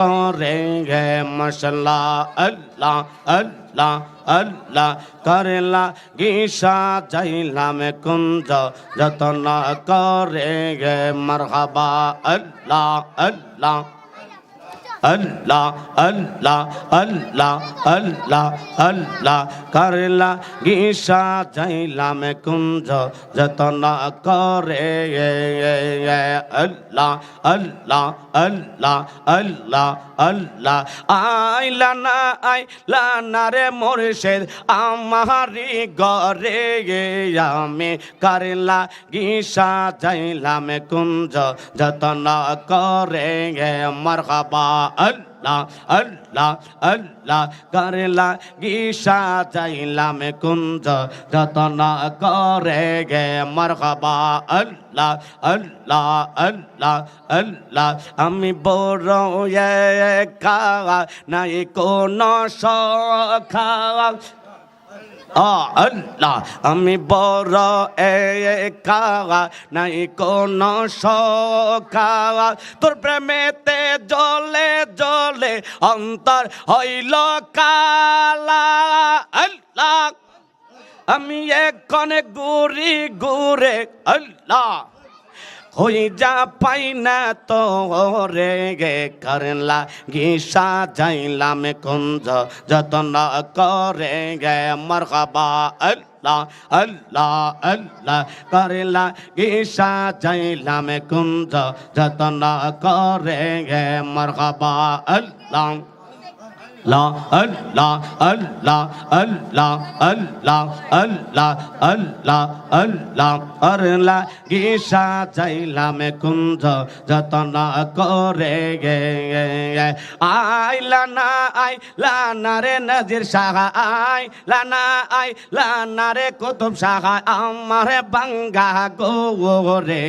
করেঙ্গে মশলা আল্লাহ আল্লাহ আল্লাহ করেলা গিসা যাইলাম কুঞ্জ যতন করেঙ্গে মরহাবা আল্লাহ আল্লাহ আল্লাহ আল্লাহ আল্লাহ আল্লাহ আল্লাহ। করলা গীষা যাইলাম কুঞ্জ যতন করে। আল্লাহ আল্লাহ আল্লাহ আল্লাহ আল্লাহ। আইলা না আইলা না রে মোরশেদ, আমারি গরে আমি। করলা গীষা যাইলাম কুঞ্জ যতন করে। মরহবা আল্লাহ আল্লাহ আল্লাহ করে গীষা যাইলাম কুঞ্জ, যতন করে গে মরহবা। আল্লাহ আল্লাহ আল্লাহ আল্লাহ, আমি বড় একা, নাই কোন সখা আল্লাহ, আমি বড় একা, নাই কোন সখা তোর প্রেমেতে জলে জলে অন্তর হইল কালা। আল্লাহ, আমি কনে গুরি গুরে আল্লাহ। হই যা পাই না তো রে گیسا করলা গিসা যাইলাম কুঞ্জ যতন করে গে। মরহবা اللہ اللہ اللہ کرلا گیشا جیلا میں کنج جتنا کریں گے مرغبا اللہ লা আল্লাহ আল্লাহ আল্লাহ আল্লাহ আল্লাহ আল্লাহ আল্লাহ আল্লাহ গীষা চাইলাম কুঞ্জ যতন করে গে আইলা না আইলা না রে নজির সাহা আইলা না আইলা না রে কুতুব সাহা আমার বাঙ্গা গো রে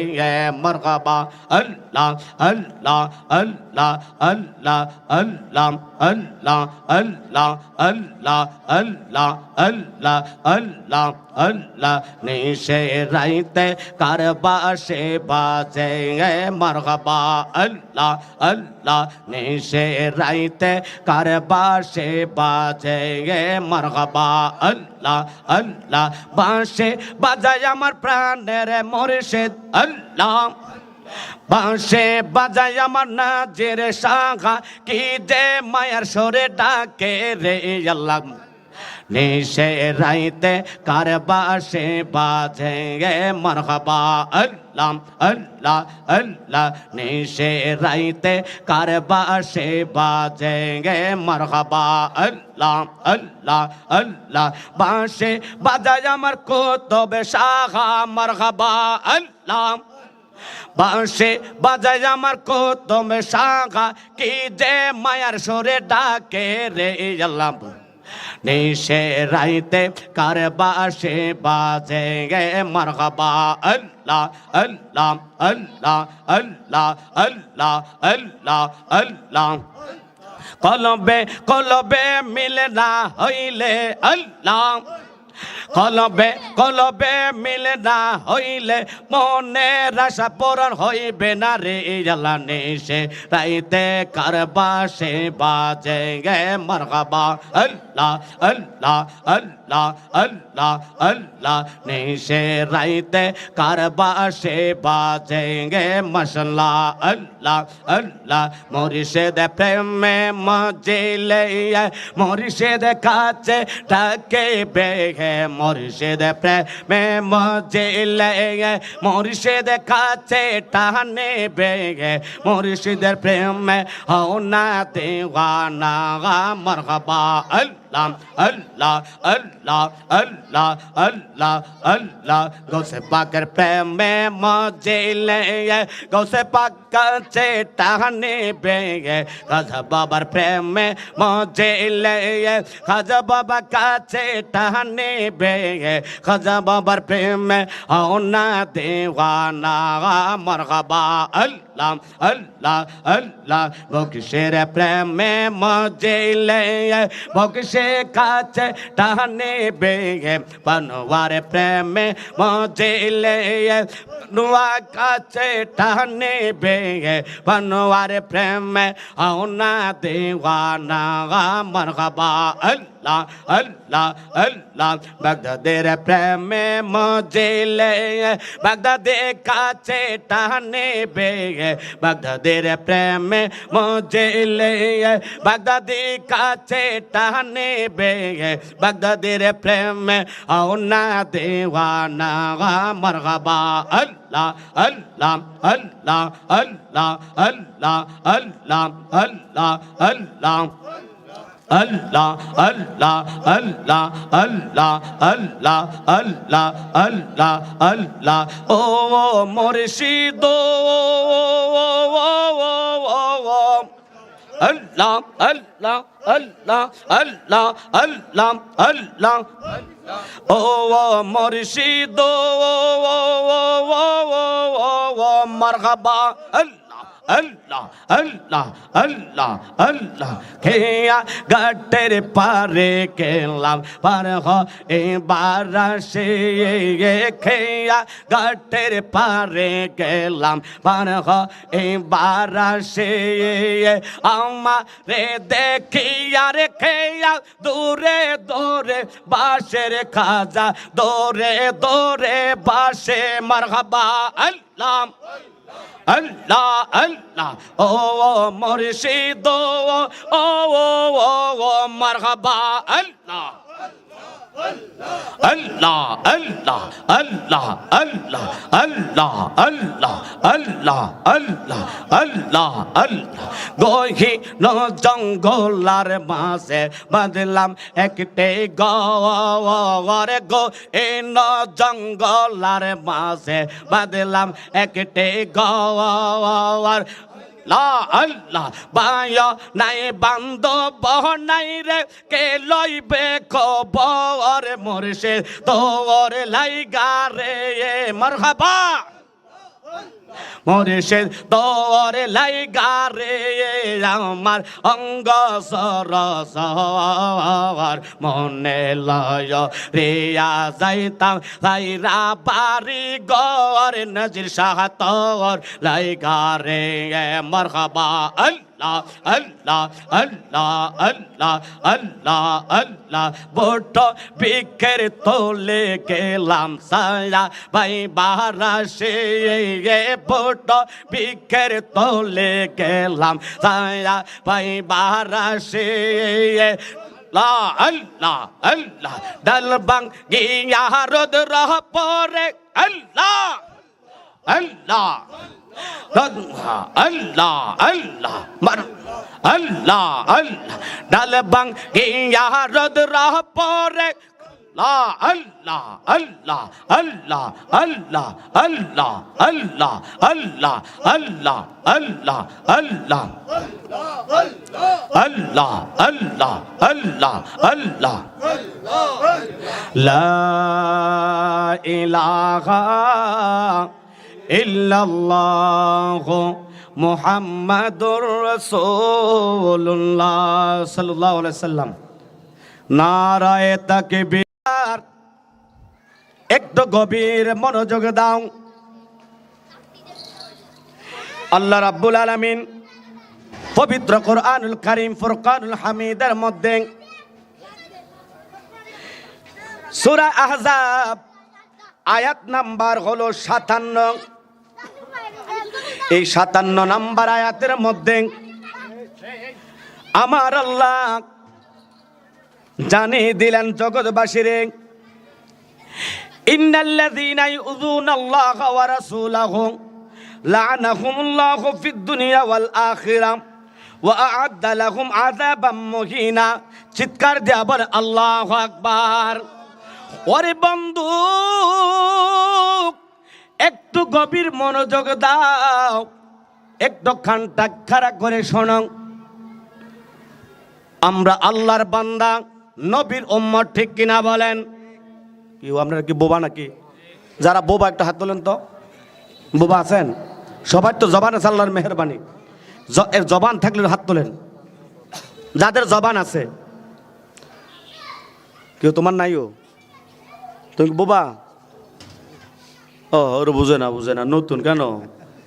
মরহবা আল্লাহ আল্লাহ আল্লাহ আল্লাহ আল্লাহ আল্লাহ আল্লাহ আল্লাহ আল্লাহ আল্লাহ আল্লাহ আল্লাহ। নিশে রাইতে কারবাসে বাজে মরহবা। আল্লাহ আল্লাহ, নিশে রাইতে কারবাসে বাজে মরহবা। আল্লাহ আল্লাহ, বাঁশে বাজায় আমার প্রাণের মোরশেদ। আল্লাহ বাঁশে বাজায় আমার নাজের শাখা কি যে মায়ার সরে ডাকে রে আল্লাহ। নিশে রাইতে কার বাসে বাজে গে মরহবা, আল্লাহ আল্লাহ আল্লাহ। নিশে রাইতে কার বাসে বাজে গে মরহবা, আল্লাহ আল্লাহ আল্লাহ। বাঁশে বাজায় আমার কোতবে শাখা মরহবা, আল্লাহ। বাঁশে বাজায় আমার কোতমে শাখা কি যে মায়ার সরে ডাকে রে আল্লাহ। নিশে রাইতে কার বাসে বাজে গে মরহবা, আল্লাহ আল্লাহ আল্লাহ আল্লাহ আল্লাহ আল্লাহ আল্লাহ। কলবে কলবে মিলে না হইলে আল্লাহ। কলবে কলবে মিলে না হইলে মনে আশা পূরণ হইবে না রে জ্বালা নেশে রাইতে কারবাসে বাজে গে মরহবা। আল্লাহ আল্লাহ আল্লাহ আল্লাহ আল্লাহ নেশে রাইতে কারবাসে বাজে গে মশলা আল্লাহ আল্লাহ মরিষেদ প্রেমে মজিলে মরিষেদ কাছে ডাকে বেগে মরিষেদ প্রেমে মজিলে মরিষেদ কাছে টানে বেগে মরিষেদের প্রেমে হও না দেওয়ানা মরহবা اللہ اللہ اللہ اللہ اللہ اللہ گو سے پاکر پریم میں مجھے لے گو بابا کا چیٹانے پہ گئے خاجہ بابر ہونا دیوانا مرغبا اللہ اللہ اللہ اللہ وہ کشیر لے কাছে কাছে টানে বেগে বনওয়ার প্রেমে মজিলে নুয়া কাছে টানে বেগে বনওয়ার প্রেমে আউনা দেওয়ানা মরহবা আল্লাহ আল্লাহ আল্লাহ বাগদাদের প্রেমে মজিলে বাগদাদে কাছে টানে বেগে বাগদাদের প্রেমে মজিলে বাগদাদি কাছে টানে বেগে বাগদাদের প্রেমে আউনা দেওয়ানা মরহবা আল্লাহ আল্লাহ আল্লাহ আল্লাহ আল্লাহ আল্লাহ আল্লাহ আল্লাহ আল্লাহ আল্লাহ আল্লাহ আল্লাহ আল্লাহ আল্লাহ আল্লাহ আল্লাহ ও মুর্শিদ আল্লাহ আল্লাহ আল্লাহ আল্লাহ আল্লাহ আল্লাহ ও মুর্শিদ মারহাবা আল্লাহ আল্লাহ আল্লাহ আল্লাহ আল্লাহ। খেয়া গাটের পারে গেলাম, পার এবার সে খেয়া গাটের পারে গেলাম, পার এবার সে আমারে দেখিয়া রে খেয়া দূরে দূরে বাসের খাজা দৌড়ে দৌড়ে বাসে মারহাবা, আল্লাহ। আল্লাহ আল্লাহ ও মুর্শিদ ও ও ও ও মারহাবা আল্লাহ আল্লাহ আল্লাহ আল্লাহ আল্লাহ আল্লাহ আল্লাহ আল্লাহ আল্লাহ আল্লাহ আল্লাহ। গহি জঙ্গলার মাঝে বাঁধলাম একটে গরে গো এ ন জঙ্গলার মাঝে বাঁধলাম একটে গর আল্লাহ, বায় নাই বান্দ বহ নাই রে, কে লইবে খবর? মরশে তোর লাইগা রে মরহাবা। মরেছে দরে লাইগা রে, আমার অঙ্গ সরস সর মনে লয়। রেয়া যাইতাম লাইরা বাড়ি গর নজির শাহ তোর লাইগা রে আল্লাহ আল্লাহ আল্লাহ আল্লাহ আল্লাহ বোট বিখের তোলে গেলাম সায়া ভাই বাহারা সে বোট বিখের তোলে গেলাম সায়া ভাই বাহারা সে লা আল্লাহ আল্লাহ ডাল বাং গিয়া রোদ রহ পরে আল্লাহ আল্লাহ আল্লাহ আল্লাহ আল্লাহ মার আল্লাহ আল্লাহ ডাল বাং গিয়া রোদ রহ পরে লা আল্লাহ আল্লাহ আল্লাহ আল্লাহ আল্লাহ আল্লাহ আল্লাহ আল্লাহ আল্লাহ আল্লাহ আল্লাহ আল্লাহ আল্লাহ আল্লাহ লা ইলাহা ইল্লাল্লাহ মুহাম্মাদুর রাসূলুল্লাহ সাল্লাল্লাহু আলাইহি সাল্লাম। নারায়ে তাকবীর। একটু গভীর মনোযোগ দাও। আল্লাহ রাব্বুল আলামিন পবিত্র কোরআনুল কারীম, ফুরকানুল হামিদের মধ্যে সূরা আহজাব আয়াত নাম্বার হলো সাতান্ন। এই সাতান্ন নাম্বার আয়াতের মধ্যে আমার আল্লাহ জানিয়ে দিলেন, জগৎবাসীরে, ইন্নাল্লাযীনা ইউযুনাল্লাহা দুনিয়া ওয়া চিৎকার দিয়া বল আল্লাহু আকবার। ওরে বন্ধু একটু গভীর মনোযোগ দাও। একটু খানটা খাড়া করে শোনো। আমরা আল্লাহর বান্দা, নবীর উম্মত, ঠিক কিনা বলেন? কেউ আপনারা কি বোবা নাকি? যারা বোবা, একটা হাত তোলেন তো। বোবা আছেন? সবার তো জবান আছে আল্লাহর মেহরবানি। এর জবান থাকলে হাত তোলেন। যাদের জবান আছে। কেউ তোমার নাইও? তুমি বোবা? ও ওর বুঝে না বুঝে না। নতুন কেন?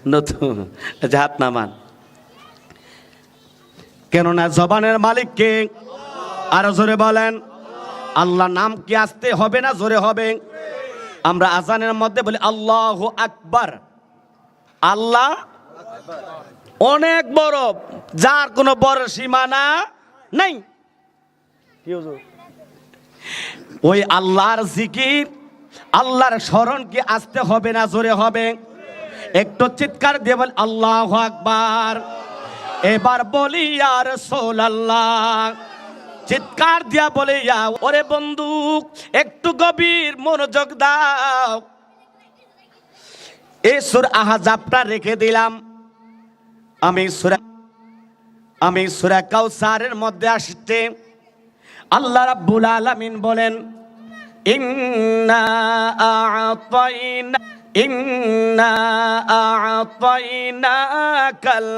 নতুন। আচ্ছা হাত নামান। কেননা জবানের মালিক কে? আরও জোরে বলেন। আল্লাহ নাম কি আসতে হবে না জোরে হবে? আমরা আজানের মধ্যে বলি আল্লাহ আকবার। আল্লাহ অনেক বড় যার কোনো বড় সীমানা নেই। ওই আল্লাহর জিকির আল্লাহর স্মরণ কি আসতে হবে না জোরে হবে? একটু চিৎকার দিয়ে বল, আল্লাহ আকবার। এবার বলি আর সোল আল্লাহ চিৎকার দিয়া বলে, ইয়া, ওরে বন্ধু একটু গভীর মনোযোগ দাও। এই সুর আহাজাবটা রেখে দিলাম। আমি সুরা আমি সুরা কাউসারের মধ্যে আসছে। আল্লাহ রাব্বুল আলামিন বলেন ইন্না আ'তাইনা ইন্না আ'তাইনা কাল